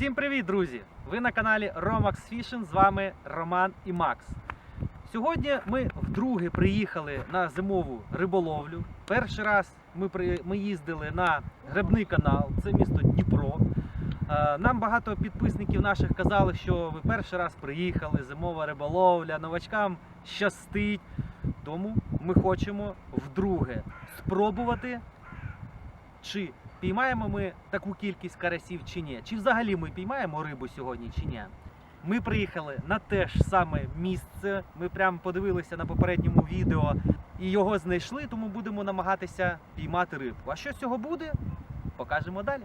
Всім привіт, друзі! Ви на каналі Romax Fishing, з вами Роман і Макс. Сьогодні ми вдруге приїхали на зимову риболовлю. Перший раз ми, при... ми їздили на грибний канал, це місто Дніпро. Е, Нам багато підписників наших казали, що ви перший раз приїхали, зимова риболовля, новачкам щастить. Тому ми хочемо вдруге спробувати, чи піймаємо ми таку кількість карасів чи ні, чи взагалі ми піймаємо рибу сьогодні чи ні. Ми приїхали на те ж саме місце. Ми прямо подивилися на попередньому відео і його знайшли, тому будемо намагатися піймати рибку. А що з цього буде, покажемо далі.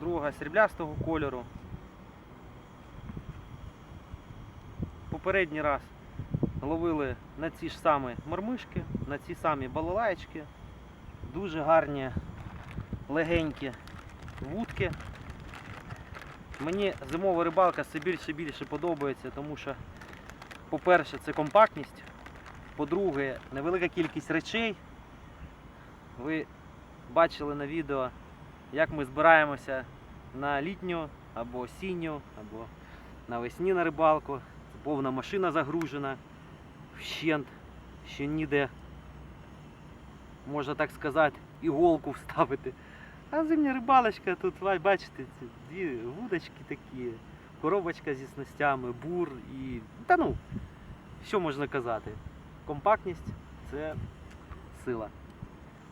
Друга сріблястого кольору. Попередній раз ловили на ці ж самі мормишки, на ці самі балалаєчки. Дуже гарні, легенькі вудки. Мені зимова рибалка все більше і більше подобається, тому що по-перше, це компактність. По-друге, невелика кількість речей. Ви бачили на відео, як ми збираємося на літню або осінню, або навесні на рибалку. Повна машина загружена, вщент, ще ніде, можна так сказати, іголку вставити. А зимня рибалочка, тут бачите, дві вудочки такі, коробочка зі снастями, бур і. Та ну, що можна казати? Компактність це сила.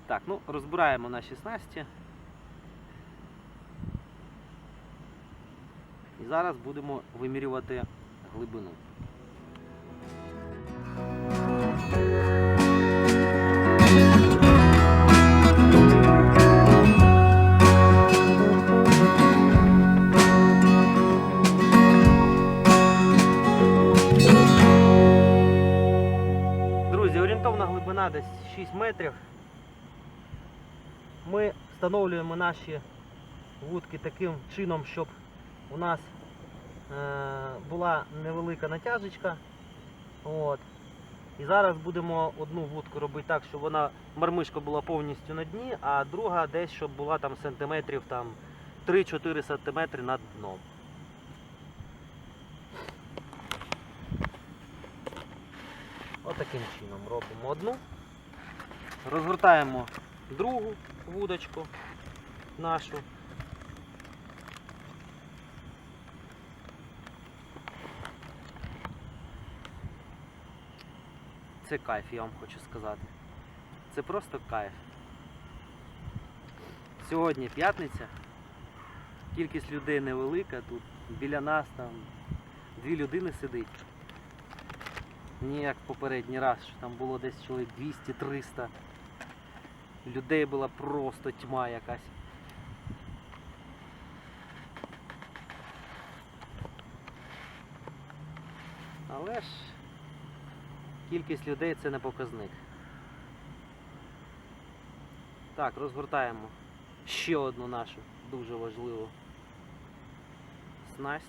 Так, ну розбираємо наші снасті. І зараз будемо вимірювати глибину. Орієнтовна глибина десь 6 метрів. Ми встановлюємо наші вудки таким чином, щоб у нас була невелика натяжечка. От. І зараз будемо одну вудку робити так, щоб вона мармишка була повністю на дні, а друга десь, щоб була там сантиметрів там 3-4 сантиметри над дном. Отаким чином робимо одну. Розгортаємо другу вудочку нашу. Це кайф, я вам хочу сказати. Це просто кайф. Сьогодні п'ятниця. Кількість людей невелика, тут біля нас там дві людини сидить. Не як попередній раз, що там було десь чоловік 200-300. Людей була просто тьма якась. Але ж кількість людей це не показник. Так, розгортаємо ще одну нашу дуже важливу снасть.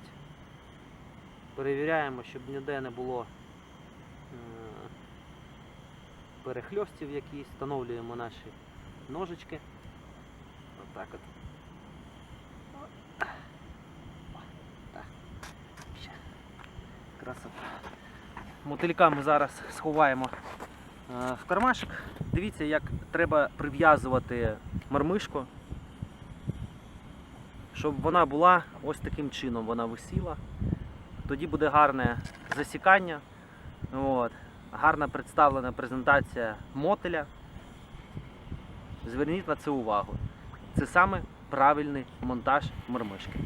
Перевіряємо, щоб ніде не було е, перехльостів якісь, встановлюємо наші ножички. Отак от. О, Так. Ще. Красота. Мотилька ми зараз сховаємо е, в кармашок. Дивіться, як треба прив'язувати мармишку, щоб вона була ось таким чином, вона висіла. Тоді буде гарне засікання. От. Гарна представлена презентація мотеля. Зверніть на це увагу. Це саме правильний монтаж мормишки.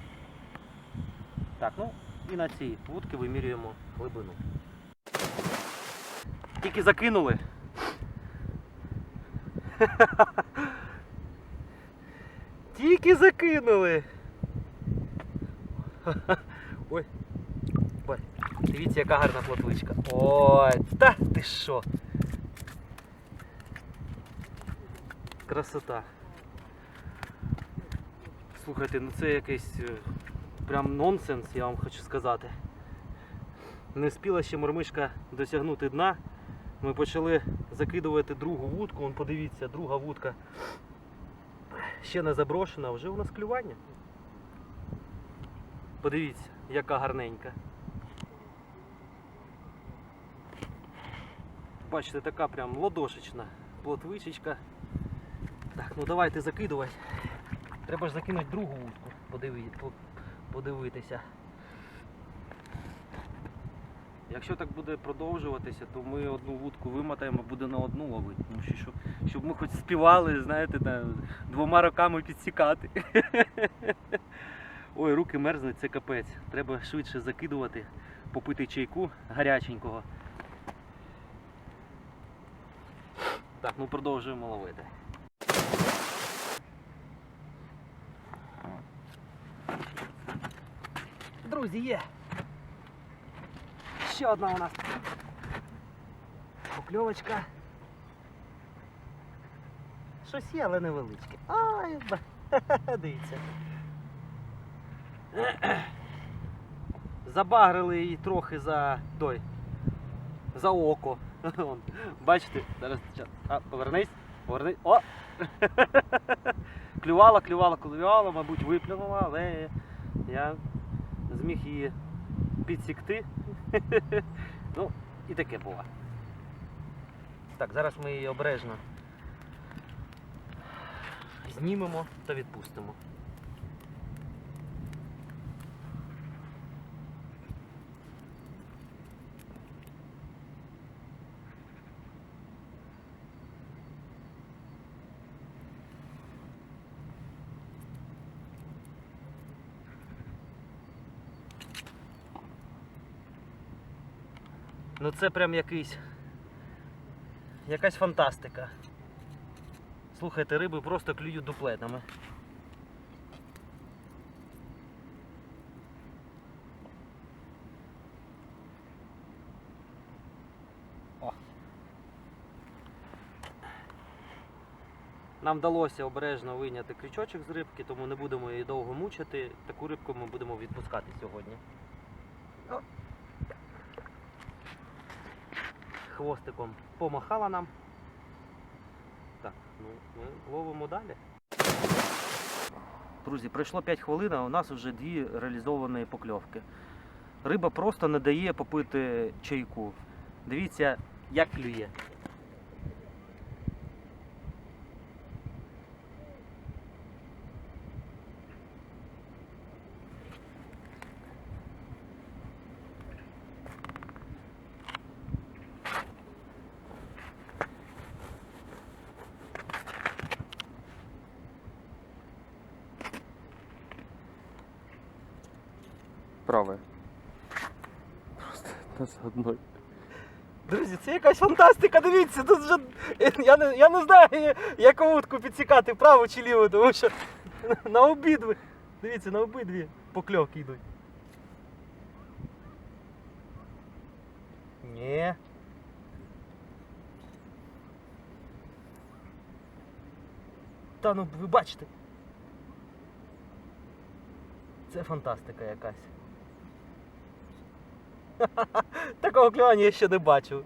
Так, ну і на цій вудки вимірюємо глибину. Тільки закинули. Тільки закинули. Ой. Ой. Дивіться, яка гарна плотвичка. Ой, та ти що? Красота. Слухайте, ну це якийсь е, прям нонсенс, я вам хочу сказати. Не спіла ще мормишка досягнути дна. Ми почали закидувати другу вудку. Вон подивіться, друга вудка ще не заброшена, вже у нас клювання. Подивіться, яка гарненька. Бачите, така прям ладошечна плотвичечка. Так, ну давайте закидувати. Треба ж закинути другу вудку, подиви- подивитися. Якщо так буде продовжуватися, то ми одну вудку вимотаємо, буде на одну ловити. Тому що щоб, щоб ми хоч співали, знаєте, там, двома роками підсікати. Ой, руки мерзнуть, це капець. Треба швидше закидувати, попити чайку гаряченького. Так, ну продовжуємо ловити. Друзі, є! Ще одна у нас покльовочка. Щось є, але невеличке. Ай, дивіться. Забагрили її трохи за той. За око. Бачите, зараз. А, повернись, повернись. О! Клювала, клювала, клювала, мабуть, виплюнула, але я зміг її підсікти. Ну, і таке було. Так, зараз ми її обережно знімемо та відпустимо. Ну це прям якийсь. Якась фантастика. Слухайте, риби просто клюють дуплетами. Нам вдалося обережно вийняти крючочок з рибки, тому не будемо її довго мучити. Таку рибку ми будемо відпускати сьогодні. Хвостиком помахала нам. Так, ну ми ловимо далі. Друзі, пройшло 5 хвилин, а у нас вже дві реалізовані покльовки. Риба просто не дає попити чайку. Дивіться, як клює. Праве. Просто одна за одною. Друзі, це якась фантастика, дивіться, тут вже я не, я не знаю, яку утку підсікати, праву чи ліву, тому що на обидві, дивіться, на обидві покльовки йдуть. Ні. Та ну ви бачите. Це фантастика якась. Такого клювання я ще не бачив.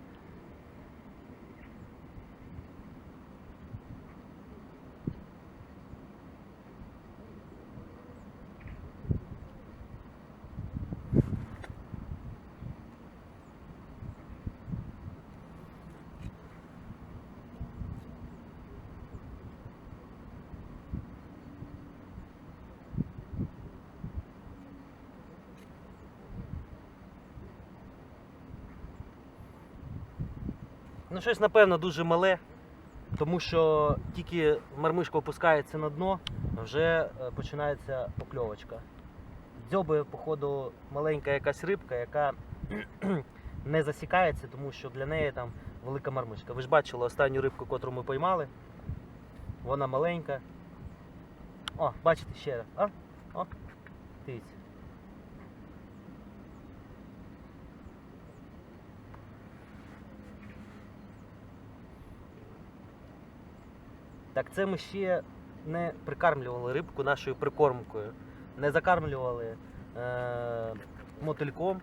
Ну, щось, напевно, дуже мале. Тому що тільки мармишка опускається на дно, вже е, починається покльовочка. Дзьоби, походу, маленька якась рибка, яка не засікається, тому що для неї там велика мармишка. Ви ж бачили останню рибку, яку ми поймали. Вона маленька. О, бачите ще раз. А? О, дивіться. Так це ми ще не прикармлювали рибку нашою прикормкою. Не закармлювали е- мотильком.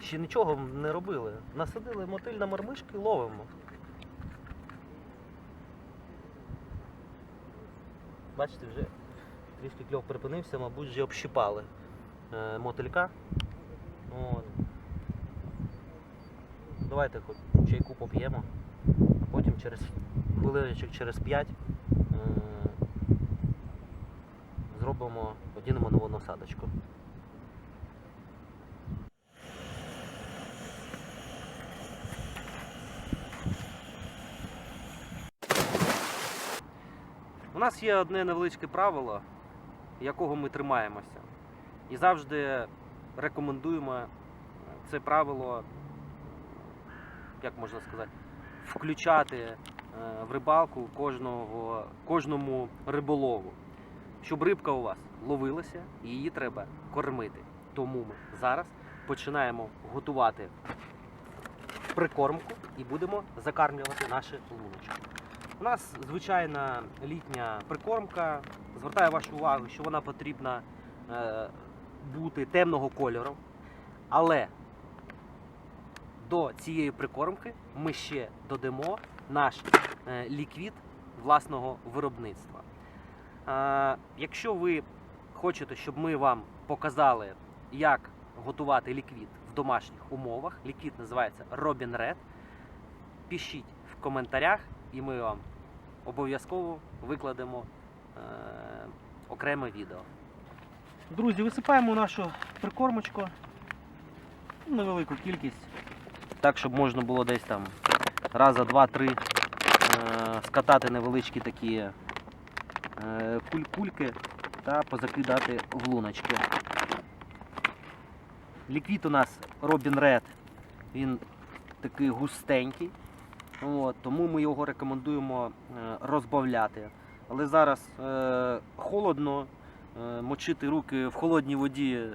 Ще нічого не робили. Насадили мотиль на мармишки ловимо. Бачите, вже трішки кльов припинився, мабуть, вже общипали е, мотилька. От. Давайте хоч чайку поп'ємо, а потім через хвилиночок через 5 е, зробимо, одінемо нову насадочку. У нас є одне невеличке правило, якого ми тримаємося. І завжди рекомендуємо е, це правило, як можна сказати, включати е, в рибалку кожного, кожному риболову. Щоб рибка у вас ловилася, її треба кормити. Тому ми зараз починаємо готувати прикормку і будемо закармлювати наші луночки. У нас звичайна літня прикормка. Звертаю вашу увагу, що вона потрібна е, бути темного кольору. Але до цієї прикормки ми ще додамо наш е, ліквід власного виробництва. Якщо ви хочете, щоб ми вам показали, як готувати ліквід в домашніх умовах, ліквід називається Robin Red, пишіть в коментарях і ми вам обов'язково викладемо е, окреме відео. Друзі, висипаємо нашу прикормочку. Невелику кількість. Так, щоб можна було десь там раза два-три е, скатати невеличкі такі е, куль- кульки та позакидати в луночки. Ліквід у нас Robin Red, він такий густенький. От, тому ми його рекомендуємо е, розбавляти. Але зараз е, холодно, е, мочити руки в холодній воді е,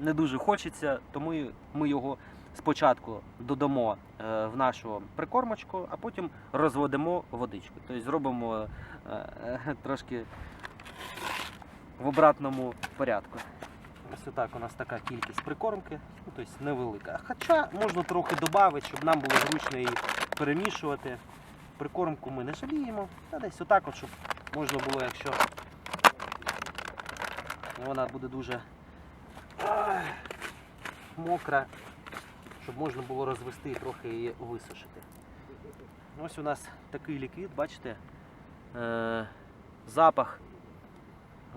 не дуже хочеться, тому ми його спочатку додамо е, в нашу прикормочку, а потім розводимо водичку. Тобто зробимо е, е, трошки в обратному порядку. Ось так у нас така кількість прикормки, ну, тобто невелика. Хоча можна трохи додати, щоб нам було зручно її перемішувати. Прикормку ми не жаліємо, а десь отак, от, щоб можна було, якщо вона буде дуже мокра, щоб можна було розвести і трохи її висушити. Ось у нас такий ліквід, бачите, е, запах.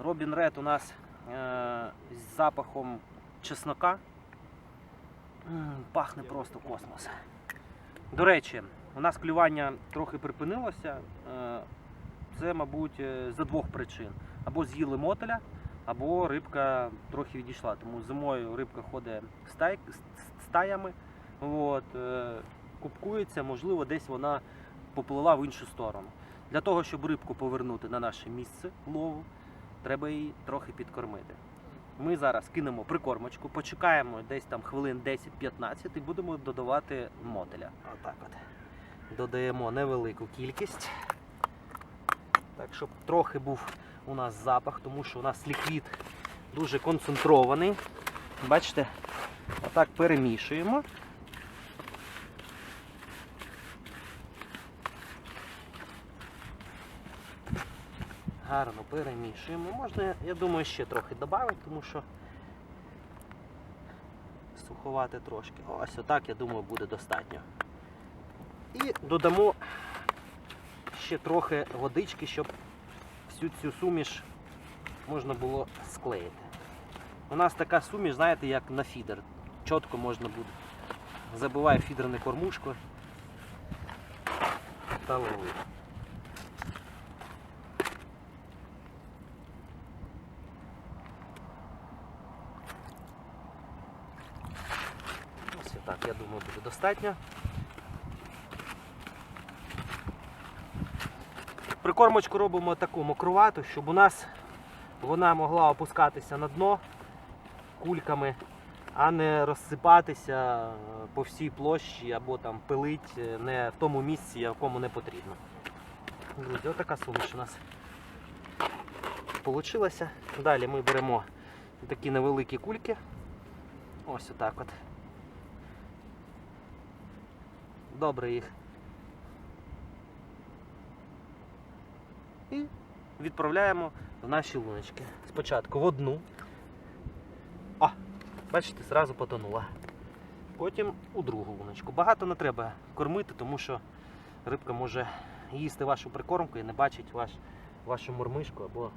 Робін Ред у нас е, з запахом чеснока. Пахне просто космос. До речі, у нас клювання трохи припинилося. Е, Це, мабуть, за двох причин. Або з'їли мотеля, або рибка трохи відійшла. Тому зимою рибка ходить стай, с- стаями, от, е, купкується, можливо, десь вона поплила в іншу сторону. Для того, щоб рибку повернути на наше місце лову, треба її трохи підкормити. Ми зараз кинемо прикормочку, почекаємо десь там хвилин 10-15 і будемо додавати мотеля. Отак от. Додаємо невелику кількість. Так, щоб трохи був у нас запах, тому що у нас ліквід дуже концентрований. Бачите? Отак перемішуємо. Гарно перемішуємо. Можна, я думаю, ще трохи додати, тому що суховати трошки. Ось отак, я думаю, буде достатньо. І додамо ще трохи водички, щоб всю цю суміш можна було склеїти. У нас така суміш, знаєте, як на фідер. Чітко можна буде. Забиває фідерне кормушко та лови. Ось так, я думаю, буде достатньо. Прикормочку робимо таку мокрувату, щоб у нас вона могла опускатися на дно кульками, а не розсипатися е, по всій площі або там пилить е, не в тому місці, якому не потрібно. Друзі, отака суміш у нас получилася. Далі ми беремо такі невеликі кульки. Ось отак от. Добре їх. І відправляємо в наші луночки. Спочатку в одну. Бачите, зразу потонула. Потім у другу луночку. Багато не треба кормити, тому що рибка може їсти вашу прикормку і не бачить ваш, вашу мормишку або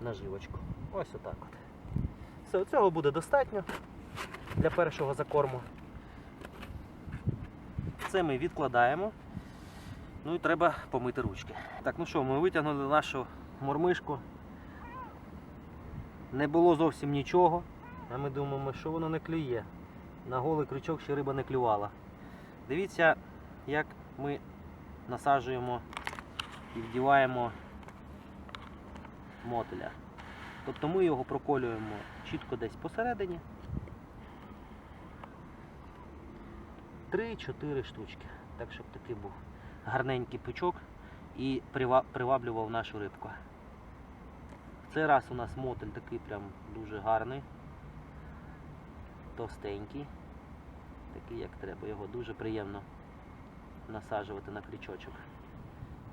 наживочку. Ось отак от. Все, цього буде достатньо для першого закорму. Це ми відкладаємо. Ну і треба помити ручки. Так, ну що, ми витягнули нашу мормишку. Не було зовсім нічого. А ми думаємо, що воно не клює. На голий крючок ще риба не клювала. Дивіться, як ми насаджуємо і вдіваємо мотиля. Тобто ми його проколюємо чітко десь посередині. 3-4 штучки. Так, щоб такий був гарненький пучок і приваблював нашу рибку. В цей раз у нас мотель такий прям дуже гарний, товстенький, такий як треба. Його дуже приємно насаджувати на крючочок.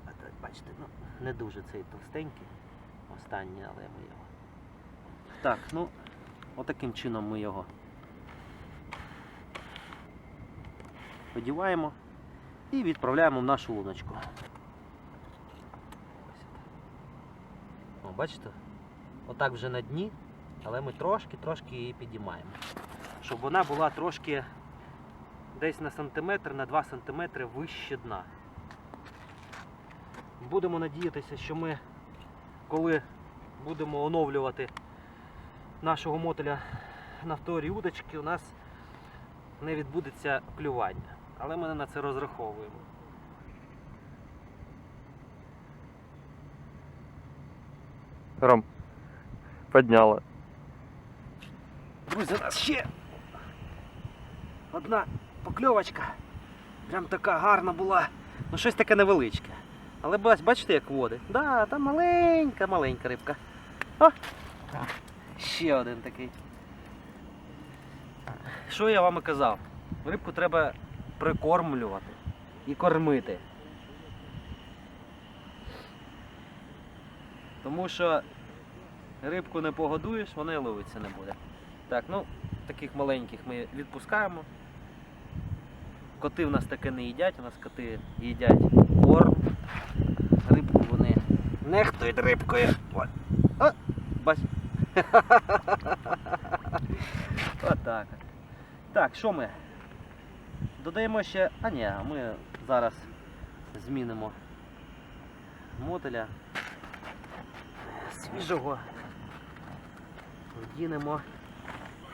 А так, бачите, ну, не дуже цей товстенький, останній, але ми його. Так, ну, отаким чином ми його подіваємо і відправляємо в нашу луночку. О, бачите? Отак вже на дні, але ми трошки-трошки її підіймаємо. Щоб вона була трошки десь на сантиметр, на 2 сантиметри вище дна. Будемо надіятися, що ми, коли будемо оновлювати нашого мотеля на вторій удочці, у нас не відбудеться клювання. Але ми не на це розраховуємо. Ром, подняла. Друзі, у нас ще одна покльовочка. Прям така гарна була. Ну щось таке невеличке. Але бачите, як води? Да, там маленька, маленька рибка. О! Ще один такий. Що я вам і казав? Рибку треба прикормлювати і кормити. Тому що рибку не погодуєш, вона і ловитися не буде. Так, ну, таких маленьких ми відпускаємо. Коти в нас таке не їдять, у нас коти їдять корм. Рибку вони нехтують рибкою. О, бач. Отак. от. Так, що ми? Додаємо ще. А ні, ми зараз змінимо мотеля свіжого. Вдінемо.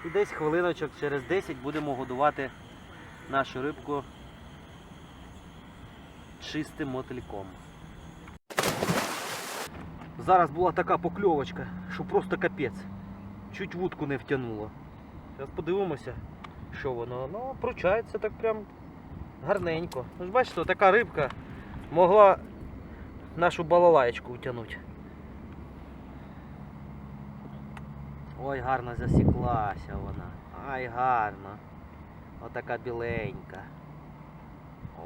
І десь хвилиночок через 10 будемо годувати нашу рибку чистим мотильком. Зараз була така покльовочка, що просто капець. Чуть вудку не втягнуло. Зараз подивимося, що воно. Ну, пручається так прям гарненько. Ж бачите, така рибка могла нашу балалаєчку втягнути. Ой, гарно засіклася вона. Ай, гарно. Отака біленька.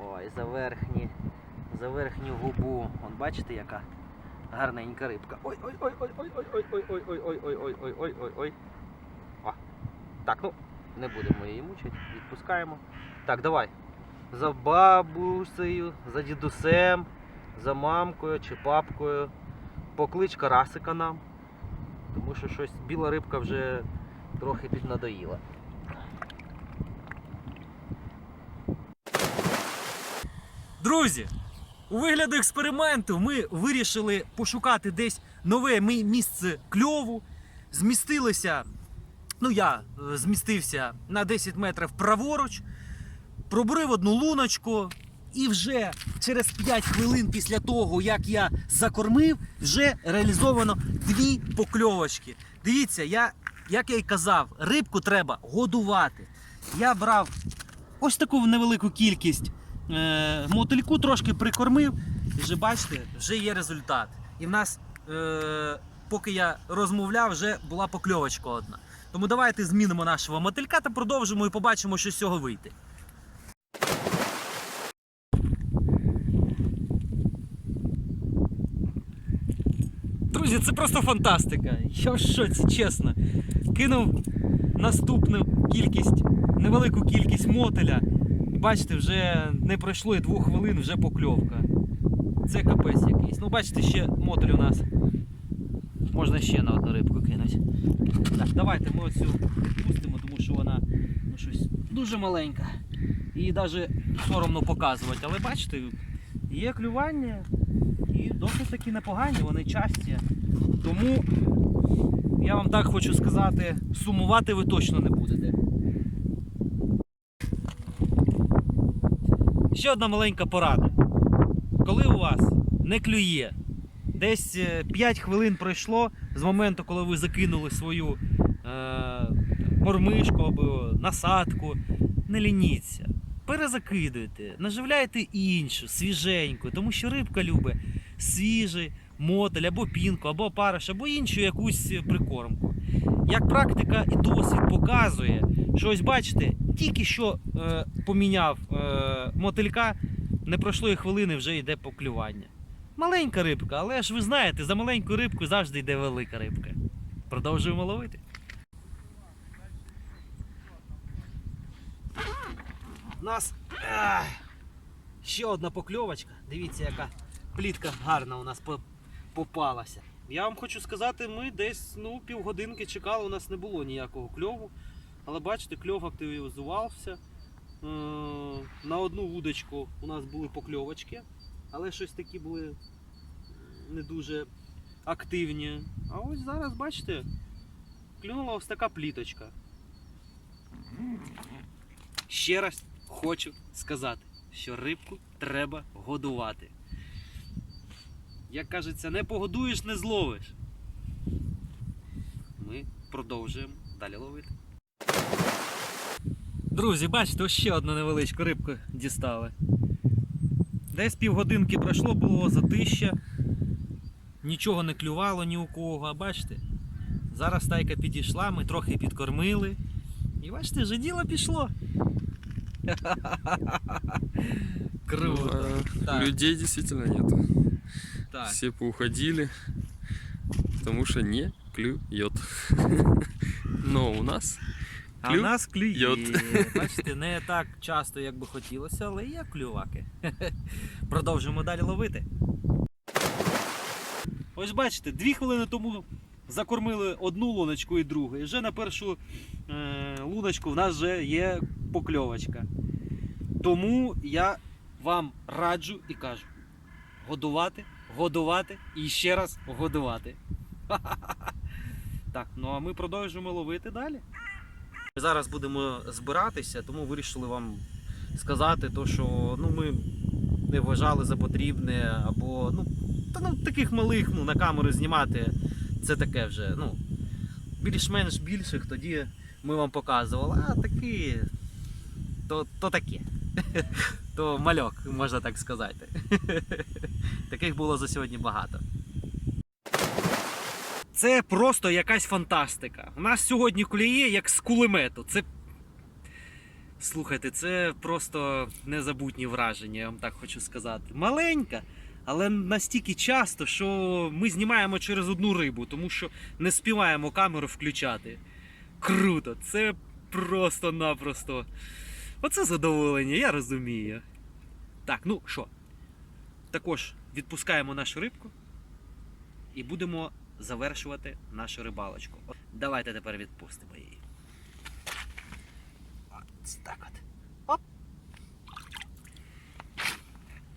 Ой, за верхні, за верхню губу. Вон бачите, яка гарненька рибка. Ой, ой, ой, ой, ой, ой, ой, ой, ой, ой, ой, ой, ой, ой, ой, ой, ой. О. Так, ну, не будемо її мучити, відпускаємо. Так, давай. За бабусею, за дідусем, за мамкою чи папкою. Поклич карасика нам. Тому що щось біла рибка вже трохи піднадоїла. Друзі, у вигляду експерименту ми вирішили пошукати десь нове місце кльову. Змістилися, ну я е, змістився на 10 метрів праворуч. пробурив одну луночку, і вже через 5 хвилин після того, як я закормив, вже реалізовано дві покльовочки. Дивіться, я, як я й казав, рибку треба годувати. Я брав ось таку невелику кількість е, мотильку, трошки прикормив, і вже бачите, вже є результат. І в нас, е, поки я розмовляв, вже була покльовочка одна. Тому давайте змінимо нашого мотилька та продовжимо і побачимо, що з цього вийде. Друзі, це просто фантастика. Я в шоці, чесно. Кинув наступну кількість, невелику кількість мотеля. І бачите, вже не пройшло і двох хвилин, вже покльовка. Це капець якийсь. Ну, бачите, ще мотель у нас. Можна ще на одну рибку кинути. Так, давайте ми оцю пустимо, тому що вона ну, щось дуже маленька. Її навіть соромно показувати. Але бачите, є клювання і досить таки непогані, вони часті. Тому я вам так хочу сказати, сумувати ви точно не будете. Ще одна маленька порада. Коли у вас не клює, десь е, 5 хвилин пройшло з моменту, коли ви закинули свою е, мормишку або насадку, не лініться. Перезакидуйте, наживляйте іншу, свіженьку, тому що рибка любить свіжий мотель, або пінку, або париш, або іншу якусь прикормку. Як практика і досвід показує, що ось бачите, тільки що е, поміняв е, мотилька, не пройшло і хвилини, вже йде поклювання. Маленька рибка, але ж ви знаєте, за маленьку рибку завжди йде велика рибка. Продовжуємо ловити. У нас ах, ще одна покльовочка. Дивіться, яка плітка гарна у нас попалася. Я вам хочу сказати, ми десь ну, півгодинки чекали, у нас не було ніякого кльову. Але бачите, кльов активізувався. Е, На одну вудочку у нас були покльовочки, але щось такі були не дуже активні. А ось зараз, бачите, клюнула ось така пліточка. Ще раз хочу сказати, що рибку треба годувати. Як кажеться, не погодуєш, не зловиш. Ми продовжуємо далі ловити. Друзі, бачите, ще одну невеличку рибку дістали. Десь півгодинки пройшло, було затища. Нічого не клювало ні у кого, а бачите? Зараз тайка підійшла, ми трохи підкормили. І бачите, вже діло пішло. Круто. Ну. Людей действительно нету. Так. Все поуходили, потому что не клюет. Но у нас А в нас клює. йот. Бачите, не так часто, як би хотілося, але є клюваки. Продовжимо далі ловити. Ось бачите, дві хвилини тому закормили одну луночку і другу. І вже на першу е, луночку в нас вже є покльовочка. Тому я вам раджу і кажу: годувати, годувати і ще раз годувати. Так, ну а ми продовжуємо ловити далі. Ми зараз будемо збиратися, тому вирішили вам сказати, то, що ну, ми не вважали за потрібне, або ну, та, ну, таких малих ну, на камеру знімати це таке вже. ну, Більш-менш більших тоді ми вам показували, а такі то, то таке. То мальок, можна так сказати. Таких було за сьогодні багато. Це просто якась фантастика. У нас сьогодні клює як з кулемету. Це. Слухайте, це просто незабутні враження, я вам так хочу сказати. Маленька, але настільки часто, що ми знімаємо через одну рибу, тому що не співаємо камеру включати. Круто, це просто-напросто. Оце задоволення, я розумію. Так, ну що, також відпускаємо нашу рибку і будемо завершувати нашу рибалочку. Давайте тепер відпустимо її. Ось так от. Оп.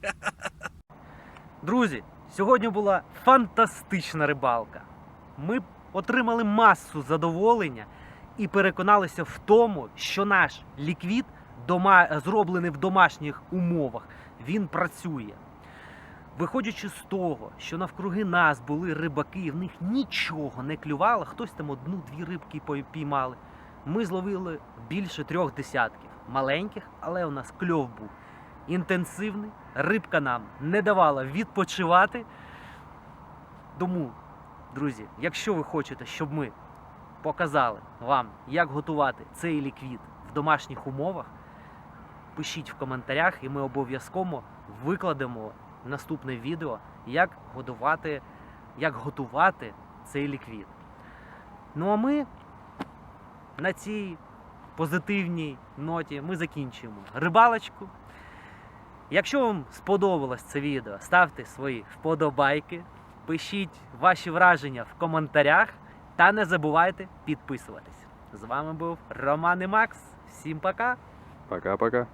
Друзі, сьогодні була фантастична рибалка. Ми отримали масу задоволення і переконалися в тому, що наш ліквід зроблений в домашніх умовах, він працює. Виходячи з того, що навкруги нас були рибаки, і в них нічого не клювало, хтось там одну-дві рибки піймали. Ми зловили більше трьох десятків маленьких, але у нас кльов був інтенсивний. Рибка нам не давала відпочивати. Тому, друзі, якщо ви хочете, щоб ми показали вам, як готувати цей ліквід в домашніх умовах, пишіть в коментарях, і ми обов'язково викладемо наступне відео, як готувати, як готувати цей ліквід. Ну а ми на цій позитивній ноті ми закінчуємо рибалочку. Якщо вам сподобалось це відео, ставте свої вподобайки, пишіть ваші враження в коментарях та не забувайте підписуватись. З вами був Роман і Макс. Всім пока! Пока-пока.